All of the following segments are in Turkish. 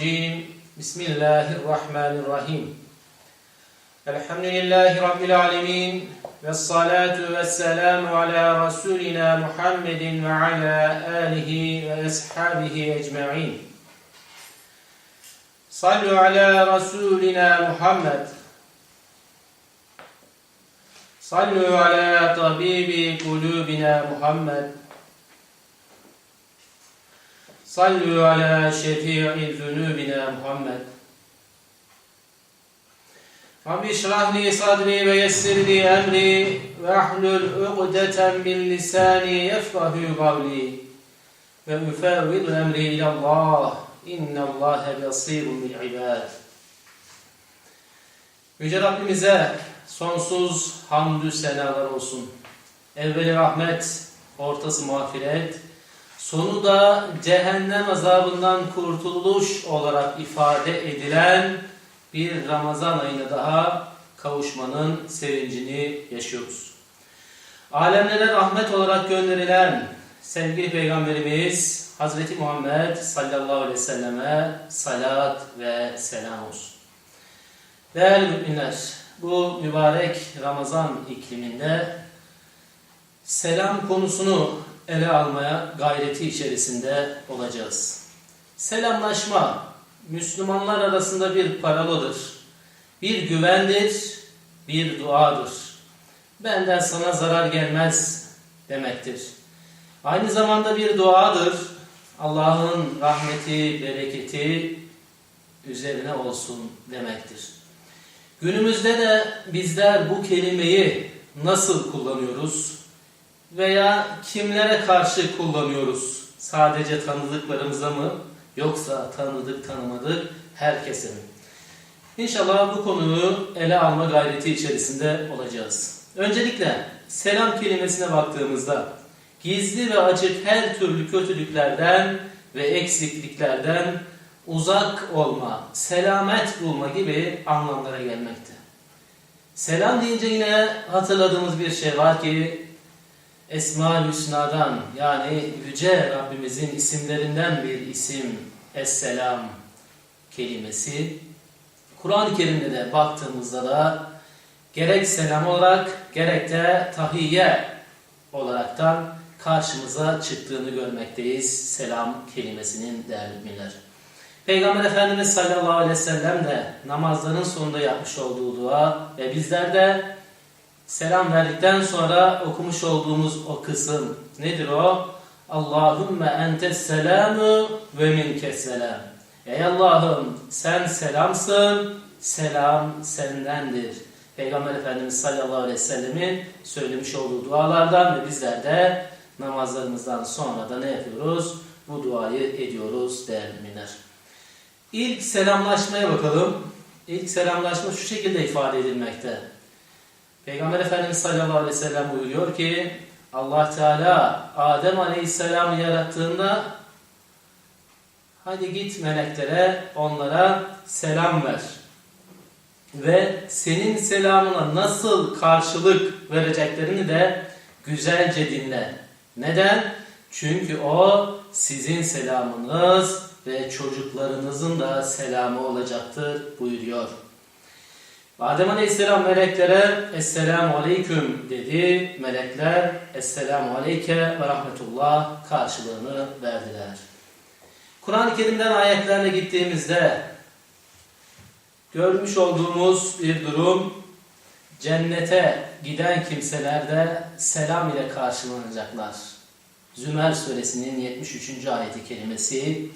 الرجيم. بسم الله الرحمن الرحيم. الحمد لله رب العالمين والصلاة والسلام على رسولنا محمد وعلى آله وأصحابه أجمعين. صلوا على رسولنا محمد. صلوا على طبيب قلوبنا محمد. Sallu ala şefi'i zunubina Muhammed. Rabbi şrah sadri ve yessir li emri ve ahlul ugdeten min lisani yefkahu kavli ve üfevvidu emri ilallah innallâhe basirun bil ibad. Yüce Rabbimize sonsuz hamdü senalar olsun. Evveli rahmet, ortası mağfiret, sonu da cehennem azabından kurtuluş olarak ifade edilen bir Ramazan ayına daha kavuşmanın sevincini yaşıyoruz. Alemlere rahmet olarak gönderilen sevgili Peygamberimiz Hazreti Muhammed sallallahu aleyhi ve selleme salat ve selam olsun. Değerli müminler, bu mübarek Ramazan ikliminde selam konusunu ele almaya gayreti içerisinde olacağız. Selamlaşma Müslümanlar arasında bir paroladır. Bir güvendir, bir duadır. Benden sana zarar gelmez demektir. Aynı zamanda bir duadır. Allah'ın rahmeti, bereketi üzerine olsun demektir. Günümüzde de bizler bu kelimeyi nasıl kullanıyoruz? Veya kimlere karşı kullanıyoruz? Sadece tanıdıklarımıza mı yoksa tanıdık tanımadık herkese mi? İnşallah bu konuyu ele alma gayreti içerisinde olacağız. Öncelikle selam kelimesine baktığımızda gizli ve açık her türlü kötülüklerden ve eksikliklerden uzak olma, selamet bulma gibi anlamlara gelmekte. Selam deyince yine hatırladığımız bir şey var ki Esma-ül Hüsna'dan yani Yüce Rabbimizin isimlerinden bir isim Esselam kelimesi. Kur'an-ı Kerim'de de baktığımızda da gerek selam olarak gerek de tahiyye olaraktan karşımıza çıktığını görmekteyiz. Selam kelimesinin değerli müminler. Peygamber Efendimiz sallallahu aleyhi ve sellem de namazların sonunda yapmış olduğu dua ve bizler de selam verdikten sonra okumuş olduğumuz o kısım nedir o? Allahümme entes selamu ve minkes selam. Ey Allah'ım sen selamsın, selam sendendir. Peygamber Efendimiz sallallahu aleyhi ve sellemin söylemiş olduğu dualardan ve bizler de namazlarımızdan sonra da ne yapıyoruz? Bu duayı ediyoruz değerli müminler. İlk selamlaşmaya bakalım. İlk selamlaşma şu şekilde ifade edilmekte. Peygamber Efendimiz sallallahu aleyhi ve sellem buyuruyor ki Allah Teala Adem aleyhisselamı yarattığında hadi git meleklere onlara selam ver. Ve senin selamına nasıl karşılık vereceklerini de güzelce dinle. Neden? Çünkü o sizin selamınız ve çocuklarınızın da selamı olacaktır buyuruyor. Adem Aleyhisselam meleklere Esselamu Aleyküm dedi. Melekler Esselamu Aleyke ve Rahmetullah karşılığını verdiler. Kur'an-ı Kerim'den ayetlerine gittiğimizde görmüş olduğumuz bir durum cennete giden kimseler de selam ile karşılanacaklar. Zümer suresinin 73. ayeti kelimesi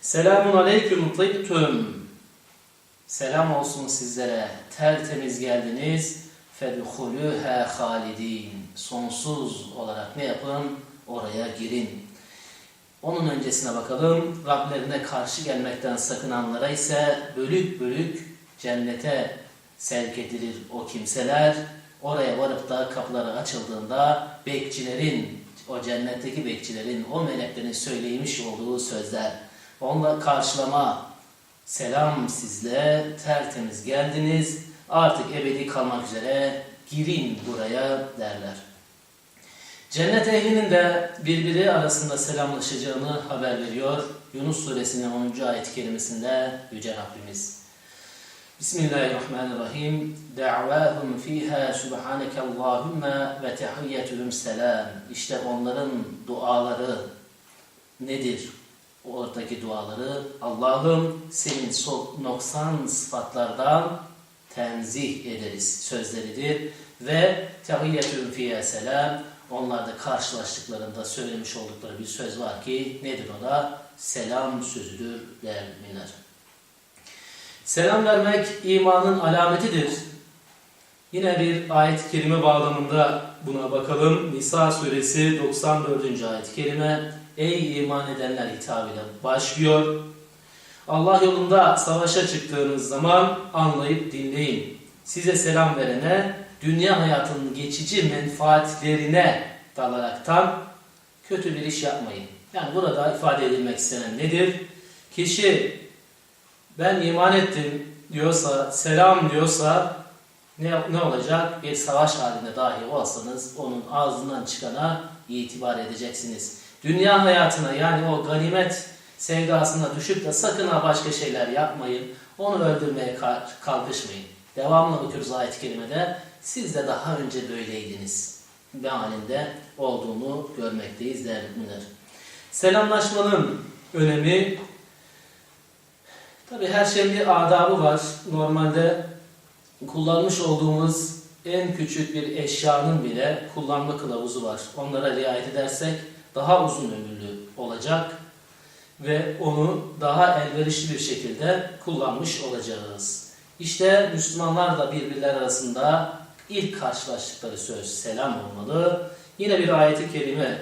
Selamun aleyküm tıbtüm Selam olsun sizlere. Tertemiz geldiniz. فَدُخُلُوهَا halidin. Sonsuz olarak ne yapın? Oraya girin. Onun öncesine bakalım. Rablerine karşı gelmekten sakınanlara ise bölük bölük cennete sevk edilir o kimseler. Oraya varıp da kapıları açıldığında bekçilerin, o cennetteki bekçilerin, o meleklerin söyleymiş olduğu sözler. Onunla karşılama, Selam sizle, tertemiz geldiniz, artık ebedi kalmak üzere girin buraya derler. Cennet ehlinin de birbiri arasında selamlaşacağını haber veriyor Yunus suresinin 10. ayet-i kerimesinde Yüce Rabbimiz. Bismillahirrahmanirrahim. Da'vahum fiha subhaneke Allahümme ve tehiyyetuhum selam. İşte onların duaları nedir? Oradaki duaları Allah'ım senin noksan sıfatlardan tenzih ederiz sözleridir. Ve tehiyyetun fiye selam. Onlar da karşılaştıklarında söylemiş oldukları bir söz var ki nedir o da? Selam sözüdür müminler. Selam vermek imanın alametidir. Yine bir ayet-i kerime bağlamında buna bakalım. Nisa suresi 94. ayet-i kerime Ey iman edenler hitabıyla başlıyor. Allah yolunda savaşa çıktığınız zaman anlayıp dinleyin. Size selam verene dünya hayatının geçici menfaatlerine dalaraktan kötü bir iş yapmayın. Yani burada ifade edilmek istenen nedir? Kişi ben iman ettim diyorsa, selam diyorsa ne, ne olacak? Bir savaş halinde dahi olsanız onun ağzından çıkana itibar edeceksiniz. Dünya hayatına yani o ganimet sevdasına düşüp de sakın ha başka şeyler yapmayın. Onu öldürmeye kalkışmayın. Devamlı bakıyoruz ayet-i kerimede. Siz de daha önce böyleydiniz. Mealinde olduğunu görmekteyiz değerli müminler. Selamlaşmanın önemi Tabi her şeyin bir adabı var. Normalde kullanmış olduğumuz en küçük bir eşyanın bile kullanma kılavuzu var. Onlara riayet edersek daha uzun ömürlü olacak ve onu daha elverişli bir şekilde kullanmış olacağız. İşte Müslümanlar da birbirler arasında ilk karşılaştıkları söz selam olmalı. Yine bir ayeti kerime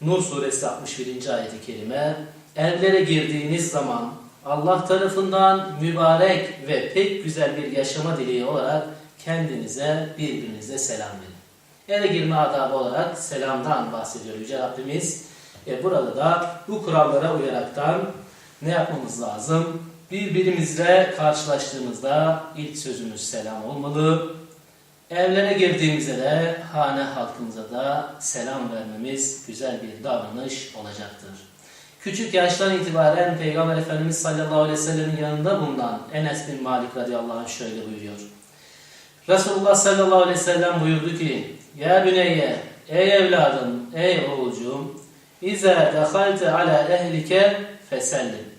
Nur suresi 61. ayeti kerime evlere girdiğiniz zaman Allah tarafından mübarek ve pek güzel bir yaşama dileği olarak kendinize birbirinize selam verin. Eve girme adabı olarak selamdan bahsediyor Yüce Rabbimiz. E burada da bu kurallara uyaraktan ne yapmamız lazım? Birbirimizle karşılaştığımızda ilk sözümüz selam olmalı. Evlere girdiğimizde de hane halkımıza da selam vermemiz güzel bir davranış olacaktır. Küçük yaştan itibaren Peygamber Efendimiz sallallahu aleyhi ve sellemin yanında bulunan Enes bin Malik radıyallahu anh şöyle buyuruyor. Resulullah sallallahu aleyhi ve sellem buyurdu ki Ya büneyye, ey evladım, ey oğulcuğum İzâ dehalte ala ehlike fesellim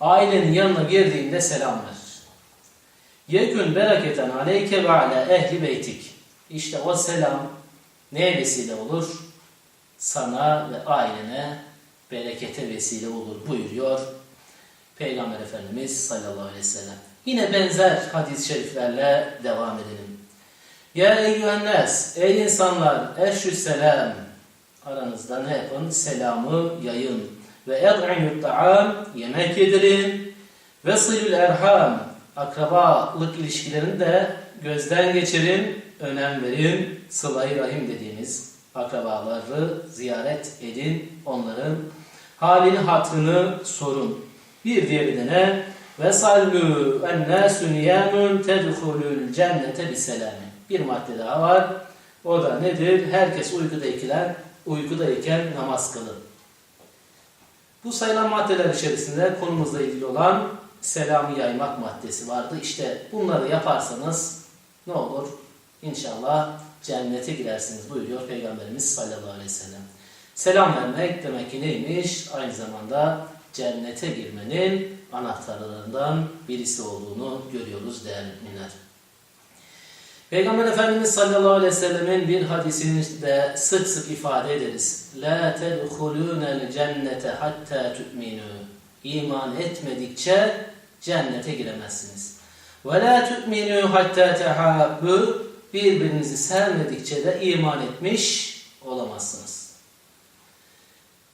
Ailenin yanına girdiğinde selam ver. Yekün bereketen aleyke ve ala ehli beytik. İşte o selam neye vesile olur? Sana ve ailene berekete vesile olur buyuruyor Peygamber Efendimiz sallallahu aleyhi ve sellem. Yine benzer hadis-i şeriflerle devam edelim. Ya eyyühennes, ey insanlar, eşhü selam. Aranızda ne yapın? Selamı yayın. Ve ed'imü ta'am, yemek yedirin. Ve sıyül erham, akrabalık ilişkilerini de gözden geçirin, önem verin. Sıla-i rahim dediğimiz akrabaları ziyaret edin, onların halini hatrını sorun. Bir diğeri de? Ve sallu ennâsü niyamun tedhulul cennete biselâmi. Bir madde daha var. O da nedir? Herkes uykudayken, uykudayken namaz kılın. Bu sayılan maddeler içerisinde konumuzla ilgili olan selamı yaymak maddesi vardı. İşte bunları yaparsanız ne olur? İnşallah cennete girersiniz buyuruyor Peygamberimiz sallallahu aleyhi ve sellem. Selam vermek demek ki neymiş? Aynı zamanda cennete girmenin anahtarlarından birisi olduğunu görüyoruz değerli müminler. Peygamber Efendimiz sallallahu aleyhi ve sellemin bir hadisini de sık sık ifade ederiz. La tedhulûnel cennete hatta tu'minû. İman etmedikçe cennete giremezsiniz. Ve la tu'minû hatta tehabbû. Birbirinizi sevmedikçe de iman etmiş olamazsınız.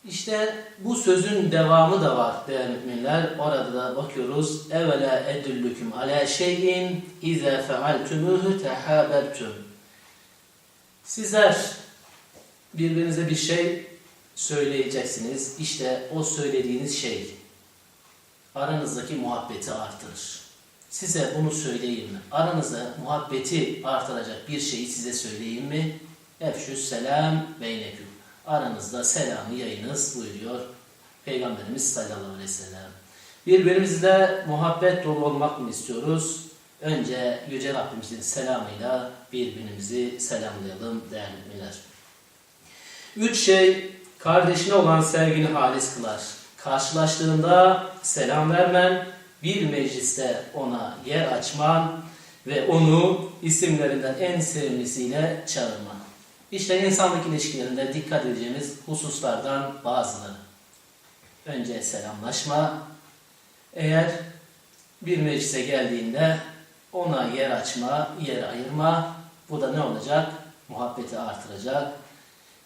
İşte bu sözün devamı da var değerli müminler. Orada da bakıyoruz. Evela edüllüküm ala şeyin izâ fealtumuhu tehabertum. Sizler birbirinize bir şey söyleyeceksiniz. İşte o söylediğiniz şey aranızdaki muhabbeti artırır. Size bunu söyleyeyim mi? Aranızda muhabbeti artıracak bir şeyi size söyleyeyim mi? Efşüs selam beyneküm aranızda selamı yayınız buyuruyor Peygamberimiz sallallahu aleyhi ve sellem. Birbirimizle muhabbet dolu olmak mı istiyoruz? Önce Yüce Rabbimizin selamıyla birbirimizi selamlayalım değerli müminler. Üç şey kardeşine olan sevgini halis kılar. Karşılaştığında selam vermen, bir mecliste ona yer açman ve onu isimlerinden en sevimlisiyle çağırman. İşte insanlık ilişkilerinde dikkat edeceğimiz hususlardan bazıları. Önce selamlaşma. Eğer bir meclise geldiğinde ona yer açma, yer ayırma. Bu da ne olacak? Muhabbeti artıracak.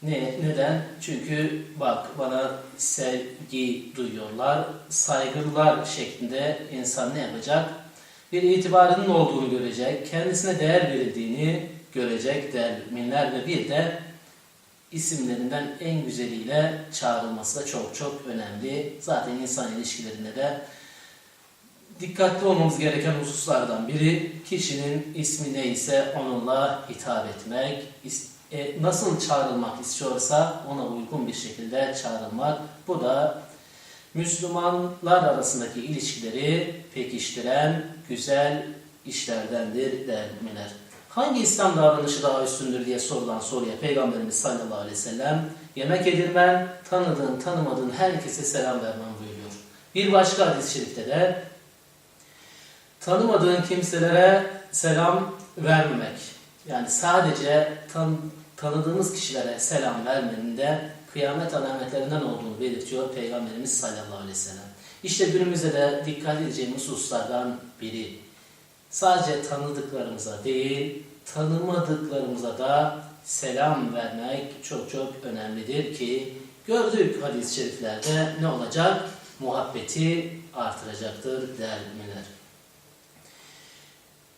Ne, neden? Çünkü bak bana sevgi duyuyorlar, saygılılar şeklinde insan ne yapacak? Bir itibarının olduğunu görecek, kendisine değer verildiğini görecek değerli müminler ve bir de isimlerinden en güzeliyle çağrılması da çok çok önemli. Zaten insan ilişkilerinde de dikkatli olmamız gereken hususlardan biri kişinin ismi neyse onunla hitap etmek, e, nasıl çağrılmak istiyorsa ona uygun bir şekilde çağrılmak. Bu da Müslümanlar arasındaki ilişkileri pekiştiren güzel işlerdendir değerli müminler. Hangi İslam davranışı daha üstündür diye sorulan soruya Peygamberimiz sallallahu aleyhi ve sellem yemek edilmen, tanıdığın, tanımadığın herkese selam vermen buyuruyor. Bir başka hadis-i şerifte de tanımadığın kimselere selam vermemek. Yani sadece tan tanıdığımız kişilere selam vermenin de kıyamet alametlerinden olduğunu belirtiyor Peygamberimiz sallallahu aleyhi ve sellem. İşte günümüzde de dikkat edeceğimiz hususlardan biri. Sadece tanıdıklarımıza değil, tanımadıklarımıza da selam vermek çok çok önemlidir ki gördük hadis-i şeriflerde ne olacak? Muhabbeti artıracaktır değerli müminler.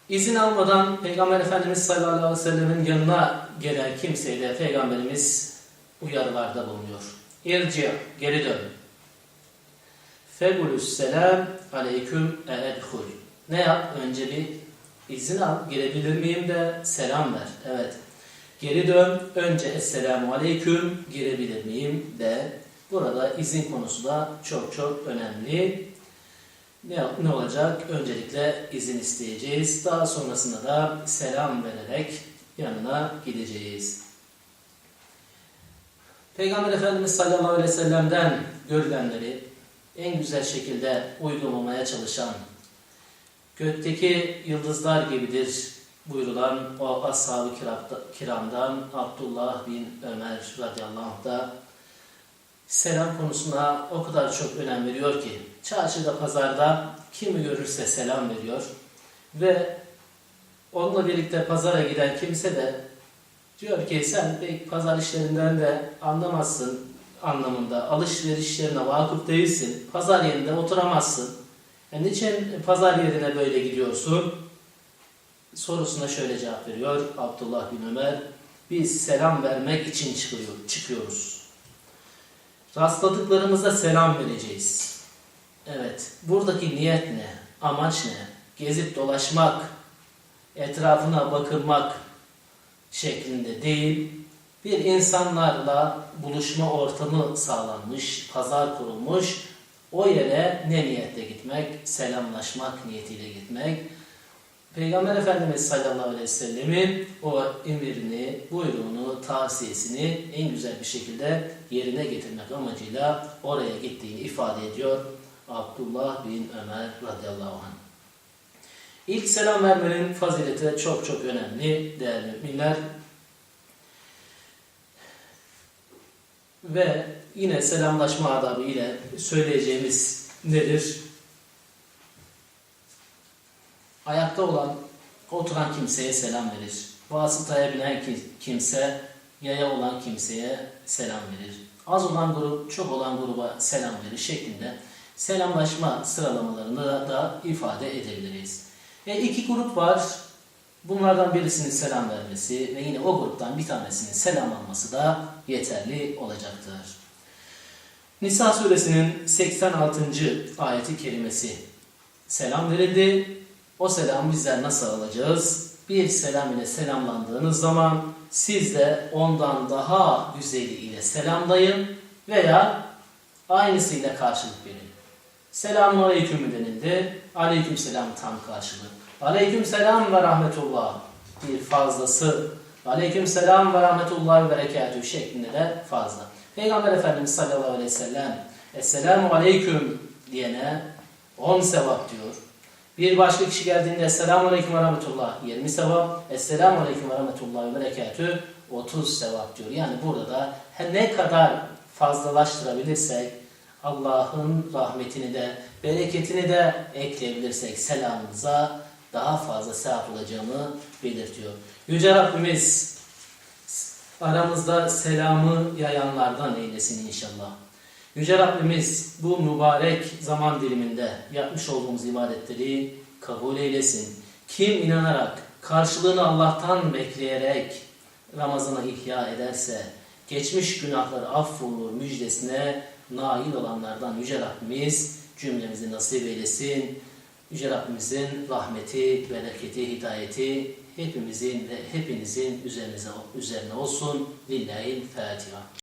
İzin almadan Peygamber Efendimiz sallallahu aleyhi ve sellemin yanına gelen kimseyle Peygamberimiz uyarılarda bulunuyor. İrci, geri dön. Fegulüs selam aleyküm e'edhul. Ne yap? Önce bir izin al. Girebilir miyim de selam ver. Evet. Geri dön. Önce Esselamu Aleyküm girebilir miyim de. Burada izin konusu da çok çok önemli. Ne, ne olacak? Öncelikle izin isteyeceğiz. Daha sonrasında da selam vererek yanına gideceğiz. Peygamber Efendimiz sallallahu aleyhi ve sellem'den görülenleri en güzel şekilde uygulamaya çalışan, gökteki yıldızlar gibidir buyurulan o ashab-ı kiramdan Abdullah bin Ömer radıyallahu anh da selam konusuna o kadar çok önem veriyor ki çarşıda pazarda kimi görürse selam veriyor ve onunla birlikte pazara giden kimse de diyor ki sen pek pazar işlerinden de anlamazsın anlamında alışverişlerine vakıf değilsin pazar yerinde oturamazsın e niçin pazar yerine böyle gidiyorsun sorusuna şöyle cevap veriyor Abdullah bin Ömer biz selam vermek için çıkıyor, çıkıyoruz rastladıklarımıza selam vereceğiz. Evet, buradaki niyet ne? Amaç ne? Gezip dolaşmak, etrafına bakılmak şeklinde değil, bir insanlarla buluşma ortamı sağlanmış, pazar kurulmuş, o yere ne niyetle gitmek? Selamlaşmak niyetiyle gitmek. Peygamber Efendimiz sallallahu aleyhi ve sellemin o emrini, buyruğunu, tavsiyesini en güzel bir şekilde yerine getirmek amacıyla oraya gittiğini ifade ediyor Abdullah bin Ömer radıyallahu anh. İlk selam vermenin fazileti çok çok önemli değerli müminler. Ve yine selamlaşma adabı ile söyleyeceğimiz nedir? Ayakta olan, oturan kimseye selam verir. Vasıtaya binen kimse, yaya olan kimseye selam verir. Az olan grup, çok olan gruba selam verir şeklinde selamlaşma sıralamalarını da, ifade edebiliriz. E, iki grup var. Bunlardan birisinin selam vermesi ve yine o gruptan bir tanesinin selam alması da yeterli olacaktır. Nisa suresinin 86. ayeti kerimesi selam verildi o selamı bizler nasıl alacağız? Bir selam ile selamlandığınız zaman siz de ondan daha güzeli ile selamlayın veya aynısıyla karşılık verin. Selamun aleyküm denildi? Aleyküm selam tam karşılığı. Aleyküm selam ve rahmetullah bir fazlası. Aleyküm selam ve rahmetullah ve berekatühü şeklinde de fazla. Peygamber Efendimiz sallallahu aleyhi ve sellem Esselamu aleyküm diyene 10 sevap diyor. Bir başka kişi geldiğinde Esselamu aleyküm ve rahmetullah 20 sevap. Esselamu aleyküm ve rahmetullah ve berekatühü 30 sevap diyor. Yani burada da ne kadar fazlalaştırabilirsek Allah'ın rahmetini de bereketini de ekleyebilirsek selamımıza daha fazla sevap olacağını belirtiyor. Yüce Rabbimiz aramızda selamı yayanlardan eylesin inşallah. Yüce Rabbimiz bu mübarek zaman diliminde yapmış olduğumuz ibadetleri kabul eylesin. Kim inanarak, karşılığını Allah'tan bekleyerek Ramazan'a ihya ederse, geçmiş günahları affolur müjdesine nail olanlardan Yüce Rabbimiz cümlemizi nasip eylesin. Yüce Rabbimizin rahmeti, bereketi, hidayeti hepimizin ve hepinizin üzerinize, üzerine olsun. Lillahi'l Fatiha.